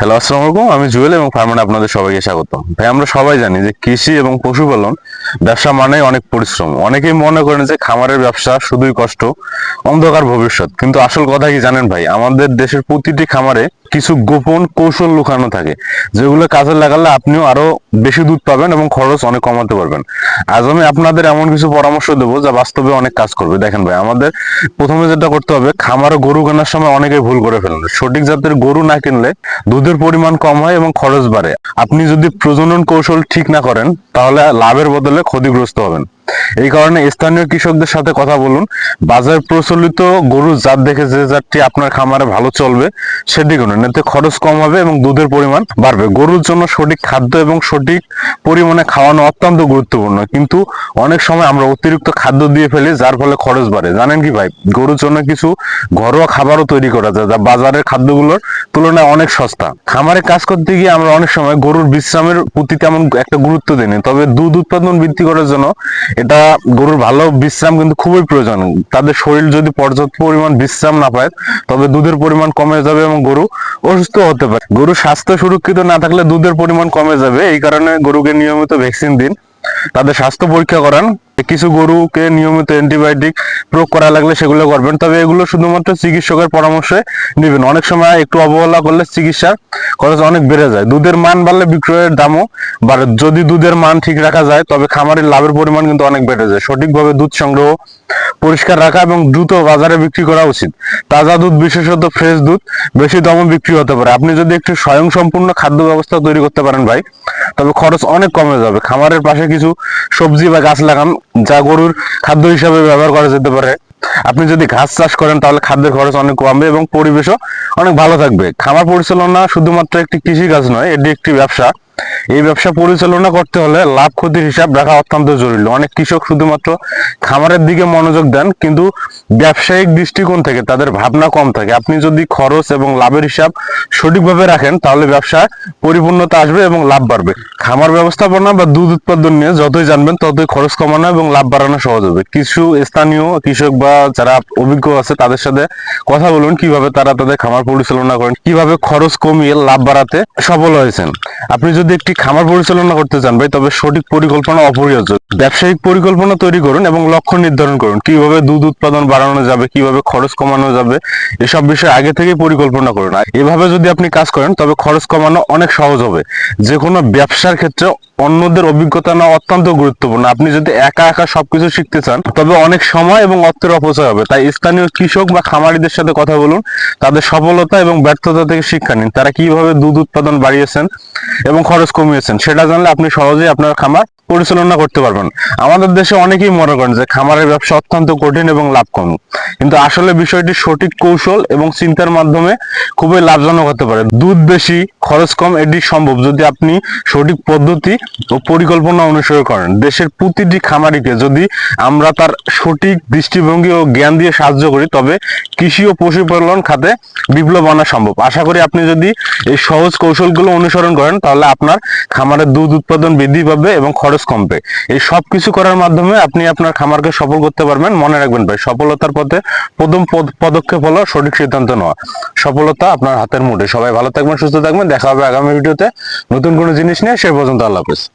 Hello, আসসালামু আলাইকুম। আমি জুয়েল এবং ফার্মানে আপনাদের সবাইকে স্বাগত। ভাই, আমরা সবাই জানি যে কৃষি এবং পশুপালন ব্যবসা মানে অনেক পরিশ্রম। অনেকেই মনে করেন যে খামারের ব্যবসা শুধুই কষ্ট, অন্ধকার ভবিষ্যৎ। কিন্তু আসল কথা কি জানেন ভাই? আমাদের দেশের প্রতিটি খামারে কিছু গোপন কৌশল লুকানো থাকে, যেগুলো কাজে লাগালে আপনিও আরও বেশি দুধ পাবেন এবং খরচ অনেক কমাতে পারবেন। আজ আমি আপনাদের এমন কিছু পরামর্শ দেবো যা বাস্তবে অনেক কাজ করবে। দেখেন ভাই, আমাদের প্রথমে যেটা করতে হবে, খামারে গরু কেনার সময় অনেকে ভুল করে ফেলেন। সঠিক জাতের গরু না কিনলে দুধের পরিমাণ কম হয় এবং খরচ বাড়ে। আপনি যদি প্রজনন কৌশল ঠিক না করেন, তাহলে লাভের বদলে ক্ষতিগ্রস্ত হবেন। এই কারণে স্থানীয় কৃষকদের সাথে কথা বলুন। বাজার প্রচলিত গরুর জাত দেখে যে জাতটি আপনার খামারে ভালো চলবে সেটি কিনুন এতে খরচ কম হবে এবং দুধের পরিমাণ বাড়বে। গরুর জন্য সঠিক খাদ্য এবং সঠিক পরিমাণে খাওয়ানো অত্যন্ত গুরুত্বপূর্ণ। কিন্তু অনেক সময় আমরা অতিরিক্ত খাদ্য দিয়ে ফেলি, যার ফলে খরচ বাড়ে। জানেন কি ভাই? গরুর জন্য কিছু ঘরোয়া খাবারও তৈরি করা যায়, যা বাজারের খাদ্যগুলোর তুলনায় অনেক সস্তা। খামারে কাজ করতে গিয়ে আমরা অনেক সময় গরুর বিশ্রামের প্রতি তেমন একটা গুরুত্ব দিই তবে দুধ উৎপাদন বৃদ্ধি করার জন্য এটা গরুর ভালো বিশ্রাম কিন্তু খুবই প্রয়োজন। তাদের শরীর যদি পর্যাপ্ত পরিমাণ বিশ্রাম না পায়, তবে দুধের পরিমাণ কমে যাবে এবং গরু অসুস্থ হতে পারে। গরু স্বাস্থ্য সুরক্ষিত না থাকলে দুধের পরিমাণ কমে যাবে। এই কারণে গরুকে নিয়মিত ভ্যাকসিন দিন। তাদের স্বাস্থ্য পরীক্ষা করান। কিছু গরুকে নিয়মিত অ্যান্টিবায়োটিক প্রয়োগ করা লাগলে সেগুলো করবেন। তবে এগুলো শুধুমাত্র চিকিৎসকের পরামর্শে নেবেন। অনেক সময় একটু অবহেলা করলে চিকিৎসার খরচ অনেক বেড়ে যায়। দুধের মান বাড়লে বিক্রয়ের দামও বাড়ে। যদি দুধের মান ঠিক রাখা যায়, তবে খামারের লাভের পরিমাণ কিন্তু অনেক বেড়ে যায়। সঠিকভাবে দুধ সংগ্রহ, পরিষ্কার রাখা এবং দ্রুত বাজারে বিক্রি করা উচিত। তাজা দুধ, বিশেষত ফ্রেশ দুধ, বেশি দামে বিক্রি হতে পারে। আপনি যদি একটি স্বয়ংসম্পূর্ণ খাদ্য ব্যবস্থা তৈরি করতে পারেন ভাই, তবে খরচ অনেক কমে যাবে। খামারের পাশে কিছু সবজি বা গাছ লাগান যা গরুর খাদ্য হিসাবে ব্যবহার করা যেতে পারে। আপনি যদি ঘাস চাষ করেন, তাহলে খাদ্যের খরচ অনেক কমবে এবং পরিবেশও অনেক ভালো থাকবে। খামার পরিচালনা শুধুমাত্র একটি কৃষি কাজ নয়, এটি একটি ব্যবসা। এই ব্যবসা পরিচালনা করতে হলে লাভ ক্ষতির হিসাব রাখা অত্যন্ত জরুরি। অনেক কৃষক শুধুমাত্র খামারের দিকে মনোযোগ দেন, কিন্তু ব্যবসায়িক দৃষ্টিকোণ থেকে তাদের ভাবনা কম থাকে। আপনি যদি খরচ এবং লাভের হিসাব সঠিকভাবে রাখেন, তাহলে ব্যবসায় পরিপূর্ণতা আসবে এবং লাভ বাড়বে। খামার ব্যবস্থাপনা বা দুধ উৎপাদন নিয়ে যতই জানবেন, ততই খরচ কমানো এবং লাভ বাড়ানো সহজ হবে। কিছু স্থানীয় কৃষক বা যারা অভিজ্ঞ আছে, তাদের সাথে কথা বলুন, কীভাবে তারা তাদের খামার পরিচালনা করেন, কীভাবে খরচ কমিয়ে লাভ বাড়াতে সফল হয়েছেন। আপনি যদি একটি খামার পরিচালনা করতে চান ভাই, তবে সঠিক পরিকল্পনা অপরিহার্য। ব্যবসায়িক পরিকল্পনা তৈরি করুন এবং লক্ষ্য নির্ধারণ করুন। কীভাবে দুধ উৎপাদন বাড়ানো যাবে, কীভাবে খরচ কমানো যাবে, এসব বিষয়ে আগে থেকে পরিকল্পনা করুন। এভাবে যদি আপনি কাজ করেন, তবে খরচ কমানো অনেক সহজ হবে। যে কোনো ব্যবসার ক্ষেত্রে অন্যদের অভিজ্ঞতা নেওয়া অত্যন্ত গুরুত্বপূর্ণ। আপনি যদি একা একা সবকিছু শিখতে চান, তবে অনেক সময় এবং অর্থের অপচয় হবে। তাই স্থানীয় কৃষক বা খামারিদের সাথে কথা বলুন, তাদের সফলতা এবং ব্যর্থতা থেকে শিক্ষা নিন। তারা কীভাবে দুধ উৎপাদন বাড়িয়েছেন এবং খরচ কমিয়েছেন, সেটা জানলে আপনি সহজেই আপনার খামার পরিচালনা করতে পারবেন। আমাদের দেশে অনেকেই মনে করেন যে খামারের ব্যবসা অত্যন্ত কঠিন এবং লাভ কম কিন্তু আসলে বিষয়টি সঠিক কৌশল এবং চিন্তার মাধ্যমে খুবই লাভজনক হতে পারে। দুধ বেশি, খরচ কম, এটি সম্ভব যদি আপনি সঠিক পদ্ধতি ও পরিকল্পনা অনুসরণ করেন। দেশের প্রতিটি খামারিকে যদি আমরা তার সঠিক দৃষ্টিভঙ্গি ও জ্ঞান দিয়ে সাহায্য করি, তবে কৃষি ও পশুপালন খাতে বিপ্লব আনা সম্ভব। আশা করি আপনি যদি এই সহজ কৌশলগুলো অনুসরণ করেন, তাহলে আপনার খামারের দুধ উৎপাদন বৃদ্ধি পাবে এবং খরচ কমবে। এই সব কিছু করার মাধ্যমে আপনি আপনার খামারকে সফল করতে পারবেন। মনে রাখবেন ভাই, সফলতার পথে প্রথম পদ- পদক্ষেপ হলো সঠিক সিদ্ধান্ত নেওয়া। সফলতা আপনার হাতের মুঠে সবাই ভালো থাকবেন, সুস্থ থাকবেন। দেখা হবে আগামী ভিডিওতে। নতুন কোনো জিনিস নিয়ে সে পর্যন্ত আল্লাহ হাফেজ।